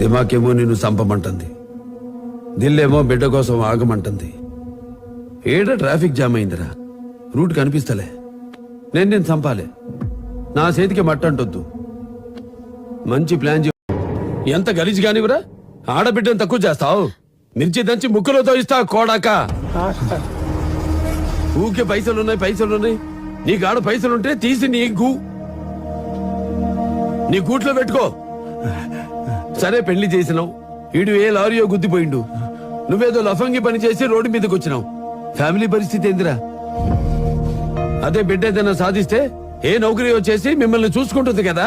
దిమాకేమో నిన్ను చంపమంటుంది. దిల్లేమో బిడ్డ కోసం ఆగమంటుంది. ఏడ ట్రాఫిక్ జామ్ అయిందిరా? రూట్ కనిపిస్తలే. నేను నేను చంపాలి. నా చేతికి మట్టంటొద్దు మంచి ప్లాన్ చే ఎంత గలీజ్ కానివరా ఆడబిడ్డను తక్కువ చేస్తావు. మిర్చి దంచి ముక్కులతో ఇస్తా కోడాక. ఊకే పైసలున్నాయి పైసలున్నాయి. నీ గాడ పైసలుంటే తీసి నీ గూ. నీ గూట్లో పెట్టుకో. సరే పెళ్ళి చేసినావు. ఈడు ఏ లారీయో గుద్దిపోయిండు. నువ్వేదో లఫంగి పని చేసి రోడ్డు మీదకి వచ్చినావు. ఫ్యామిలీ పరిస్థితి ఏందిరా? అదే బిడ్డ ఏదైనా సాధిస్తే ఏ నౌకరీ వచ్చేసి మిమ్మల్ని చూసుకుంటుంది కదా?